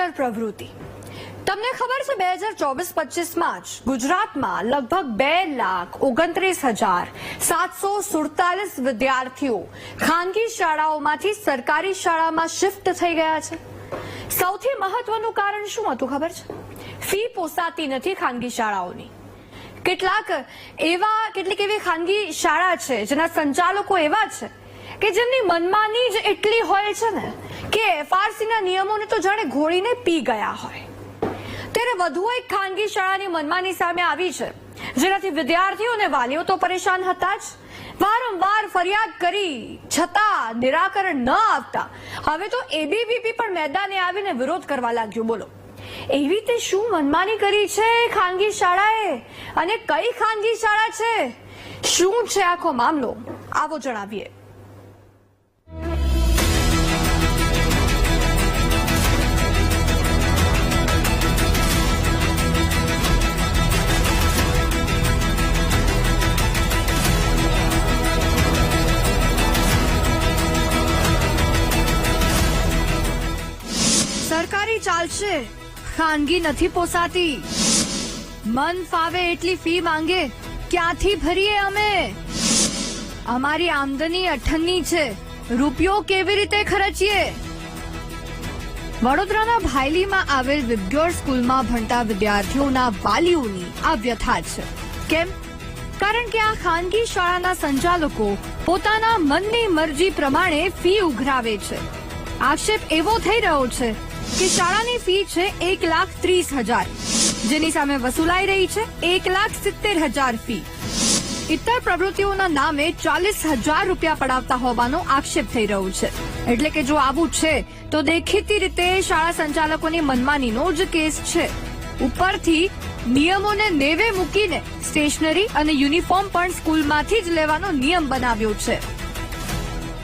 ઇત્તર પ્રવૃત્તિ. તમને ખબર છે, બે હજાર ચોવીસ પચીસમાં જ ગુજરાતમાં લગભગ બે લાખ ઓગણત્રીસ હજાર સાતસો સુડતાલીસ વિદ્યાર્થીઓ ખાનગી શાળાઓમાંથી સરકારી શાળામાં શિફ્ટ થઈ ગયા છે. સૌથી મહત્વનું કારણ શું હતું ખબર છે? ફી પોસાતી નથી ખાનગી શાળાઓની. કેટલાક એવા, કેટલીક એવી ખાનગી શાળા છે, જેના સંચાલકો એવા છે, કે જેમની મનમાની જ એટલી હોય છે ને કે એફઆરસીના નિયમોને તો જાણે ઘોળીને પી ગયા હોય. ત્યારે વધુ એક ખાનગી શાળાની મનમાની સામે આવી છે. જેનાથી વિદ્યાર્થીઓ અને વાલીઓ તો પરેશાન હતા જ. વારંવાર ફરિયાદ કરી છતાં નિરાકરણ ન આવતા. હવે તો એબીવીપી પણ મેદાને આવીને વિરોધ કરવા લાગ્યો. બોલો. એવી રીતે શું મનમાની કરી છે ખાનગી શાળાએ? અને કઈ ખાનગી શાળા છે? શું છે આખો મામલો? આવો જણાવીએ. ચાલશે ખાનગી નથી પોસાતી. મન ફાવે એટલી ફી માંગે, ક્યાંથી ભરીએ અમે? અમારી આમદની અઠન્ની છે. રૂપિયો કેવી રીતે ખર્ચીએ? વડોદરાના ભાયલીમાં આવેલ વિદ્યોર સ્કૂલમાં ભણતા વિદ્યાર્થીઓના વાલીઓની આ વ્યથા છે. કેમ? કારણ કે આ ખાનગી શાળાના સંચાલકો પોતાના મનની મરજી પ્રમાણે ફી ઉઘરાવે છે. આક્ષેપ એવો થઈ રહ્યો છે કે શાળાની ફી છે એક લાખ ત્રીસ હજાર જેની સામે વસૂલાઈ રહી છે એક લાખ સિત્તેર હજાર ફી ઇતર પ્રવૃત્તિઓના નામે ચાલીસ હજાર રૂપિયા પડાવતા હોવાનો આક્ષેપ થઈ રહ્યો છે એટલે કે જો આવું છે તો દેખીતી રીતે શાળા સંચાલકોની મનમાનીનો જ કેસ છે ઉપરથી નિયમોને નેવે મૂકીને સ્ટેશનરી અને યુનિફોર્મ પણ સ્કૂલમાંથી જ લેવાનો નિયમ બનાવ્યો છે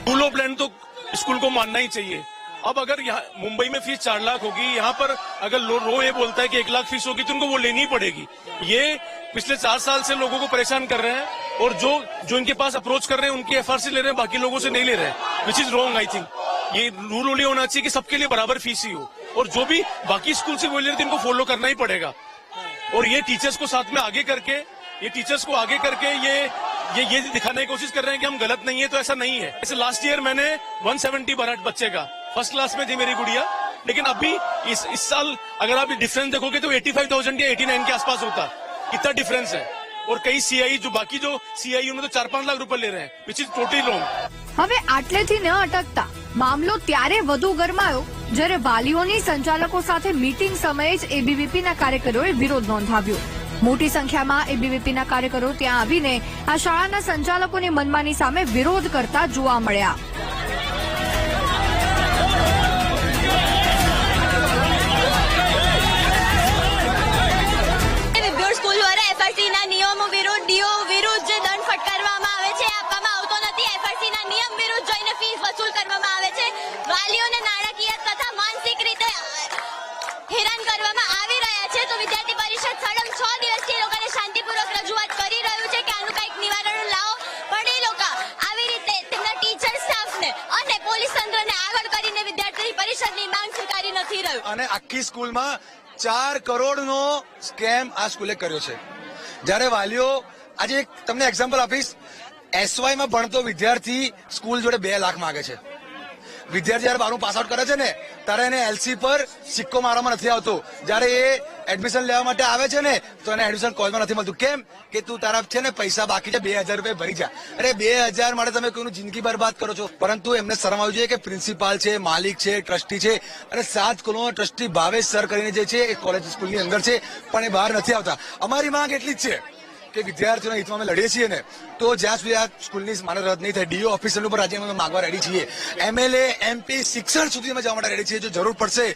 रूल ऑफ लैंड तो स्कूल को मानना ही चाहिए अब अगर यहाँ मुंबई में फ़ीस चार लाख होगी यहाँ पर अगर लो, रो ये बोलता है कि एक लाख फ़ीस होगी तो उनको वो लेनी पड़ेगी। ये पिछले चार साल से लोगों को परेशान कर रहे हैं और जो जो इनके पास अप्रोच कर रहे हैं उनकी एफ़ ले रहे हैं बाकी लोगों से नहीं ले रहे हैं which is wrong I think ये रूल ओनली होना चाहिए कि सबके लिए बराबर फ़ीस ही हो। और जो भी बाकी स्कूल से बोल रहे थे इनको फॉलो करना ही पड़ेगा। और ये टीचर्स को साथ में आगे करके ये टीचर्स को आगे करके ये ये ये दिखाने की कोशिश कर रहे हैं कि हम गलत नहीं है तो ऐसा नहीं है। ऐसे लास्ट ईयर मैंने 170 भरा बच्चे का फर्स्ट क्लास में थी मेरी गुड़िया लेकिन अभी इस इस साल अगर आप डिफरेंस देखोगे तो 85,000 या 89 के आसपास होता इतना डिफरेंस है और कई सीआई जो बाकी जो सीआई उन्हें तो चार पांच लाख रुपए ले रहे हैं विच इज टोटली रॉन्ग હવે આટલેથી ન અટકતા મામલો ત્યારે વધુ ગરમાયો જ્યારે વાલીઓની સંચાલકો સાથે મીટિંગ સમયે જ એબીવીપીના કાર્યકરોએ વિરોધ નોંધાવ્યો મોટી સંખ્યામાં એબીવીપીના કાર્યકરો ત્યાં આવીને આ શાળાના સંચાલકોની મનમાની સામે વિરોધ કરતા જોવા મળ્યા અને આખી સ્કૂલમાં ચાર કરોડનો સ્કેમ આ સ્કૂલે કર્યો છે. જ્યારે વાલીઓ, આજે એક તમને એક્ઝામ્પલ આપીશ એસવાયમાં ભણતો વિદ્યાર્થી સ્કૂલ જોડે બે લાખ માંગે છે. વિદ્યાર્થી જયારે બારમું પાસ આઉટ કરે છે ને, ત્યારે એને એલસી પર સિક્કો મારવામાં નથી આવતો. જ્યારે એ એડમિશન લેવા માટે આવે છે ને, તો એને એડમિશન કોલેજમાં નથી મળતું. કેમ? કે તું તારા છે ને પૈસા બાકી છે, બે હજાર રૂપિયા ભરી જા. અરે, બે હજાર માટે તમે કોઈનું જિંદગી બરબાદ કરો છો. પરંતુ એમને શરમ આવી જોઈએ કે પ્રિન્સિપાલ છે, માલિક છે ટ્રસ્ટી છે. અને સાત સ્કૂલોનો ટ્રસ્ટી ભાવેશ સર કરીને જે છે, એ કોલેજ સ્કૂલની અંદર છે, પણ એ બહાર નથી આવતા. અમારી માંગ એટલી જ છે. કે વિદ્યાર્થીઓના હિતમાં અમે લડીએ છીએ ને, તો જ્યાં સુધી આ સ્કૂલની માન્ય રદ નહીં થાય, ડીઓ ઓફિસર ઉપર આજે અમે માંગવા રેડી છીએ. એમએલએ, એમપી, શિક્ષણ સુધી અમે જવા માટે રેડી છીએ. જો જરૂર પડશે,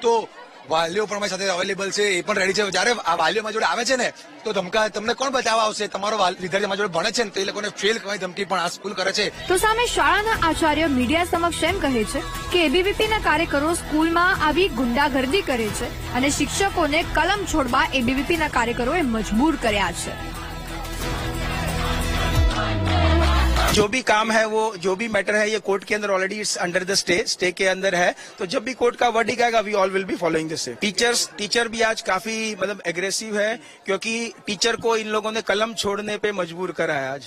તો વાલીઓ પણ સાથે અવેલેબલ છે, એ પણ રેડી છે. જ્યારે આ વાલીઓ અમારી જોડે આવે છે ને, તો ધમકા તમને કોણ બતાવવા આવશે? તમારો વિદ્યાર્થી અમારી જોડે ભણે છે ને, તો એ લોકોને ફેલ કરવાની ધમકી પણ આ સ્કૂલ કરે છે. તો સામે શાળાના આચાર્ય મીડિયા સમક્ષ એમ કહે છે કે એબીવીપીના કાર્યકરો સ્કૂલમાં આવી ગુંડાગર્દી કરે છે અને શિક્ષકોને કલમ છોડવા એબીવીપીના કાર્યકરોએ મજબૂર કર્યા છે. जो भी काम है वो, जो भी मैटर है, ये कोर्ट के अंदर already it's under the stay stay के अंदर है। तो जब भी कोर्ट का वर्डिक आएगा we all will be following this teachers teacher भी आज काफ़ी मतलब एग्रेसिव है, क्योंकि टीचर को इन लोगों ने कलम छोड़ने पे मजबूर करा है आज।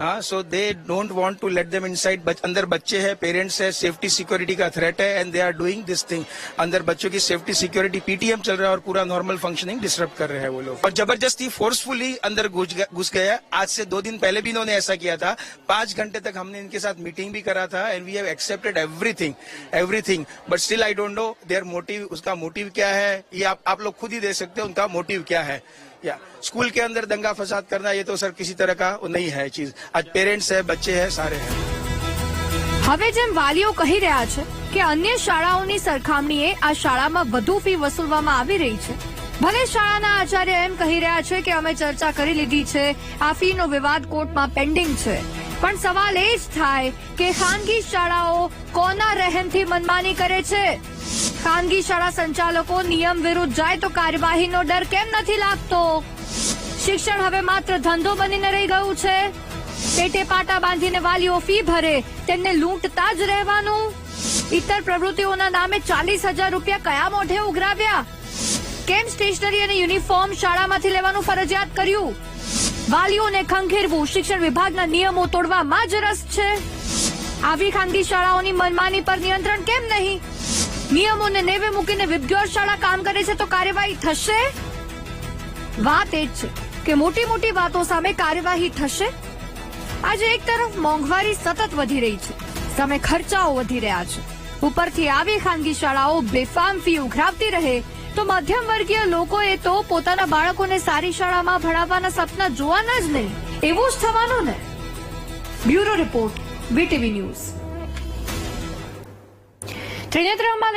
हाँ so they don't want to let them inside अंदर बच्चे हैं पेरेंट्स है सेफ्टी सिक्योरिटी का थ्रेट है and they are doing this thing अंदर बच्चों की सेफ्टी सिक्योरिटी पीटीएम चल रहा है और पूरा नॉर्मल फंक्शनिंग डिस्टर्ब कर रहे हैं वो लोग। और ज़बरदस्ती फोर्सफुली अंदर घुस गया। आज से दो दिन पहले भी इन्होंने ऐसा किया था। पाँच घंटे तक हमने इनके साथ मीटिंग भी करा था and we have accepted everything everything but still I don't know their motive उसका मोटिव क्या है ये आप आप लोग खुद ही दे सकते हो उनका मोटिव क्या है या स्कूल के अंदर दंगा फसाद करना ये तो सर किसी तरह का वो नहीं है चीज आज पेरेंट्स है बच्चे हैं सारे हैं હવે જેમ વાલીઓ કહી રહ્યા છે કે અન્ય શાળાઓની સરખામણીએ આ શાળામાં વધુ ફી વસૂલવામાં આવી રહી છે ભલે શાળાના આચાર્ય એમ કહી રહ્યા છે કે અમે ચર્ચા કરી લીધી છે આ ફીનો વિવાદ કોર્ટમાં પેન્ડિંગ છે પણ સવાલ એ જ થાય કે ખાનગી શાળાઓ કોના રહેમથી મનમાની કરે છે? ખાનગી શાળા સંચાલકો નિયમ વિરુદ્ધ જાય તો કાર્યવાહીનો ડર કેમ નથી લાગતો? શિક્ષણ હવે માત્ર ધંધો બનીને રહી ગયું છે? પેટે પાટા બાંધીને વાલીઓ ફી ભરે, તેમને લૂંટતા જ રહેવાનું? ઇતર પ્રવૃત્તિઓના નામે ચાલીસ હજાર રૂપિયા કયા મોઢે ઉઘરાવ્યા? કેમ સ્ટેશનરી અને યુનિફોર્મ શાળામાંથી લેવાનું ફરજિયાત કર્યું? વાલીઓને ખંખેરવું શિક્ષણ વિભાગના નિયમો તોડવામાં જ રસ છે. આવી ખાનગી શાળાઓની મનમાની પર નિયંત્રણ કેમ નહીં? નિયમોને નેવે મૂકીને વિદ્યોર શાળા કામ કરે છે તો કાર્યવાહી થશે? વાત એ જ છે કે મોટી મોટી વાતો સામે કાર્યવાહી થશે? આજે એક તરફ મોંઘવારી સતત વધી રહી છે, સામે ખર્ચાઓ વધી રહ્યા છે. ઉપરથી આવી ખાનગી શાળાઓ બેફામ ફી ઉઘરાવતી રહે તો મધ્યમ વર્ગીય લોકોએ તો પોતાના બાળકોને સારી શાળામાં ભણાવવાના સપના જોવાના જ નહીં. એવું જ થવાનું ને. Bureau report, VTV news. ત્રિનેત્રમાં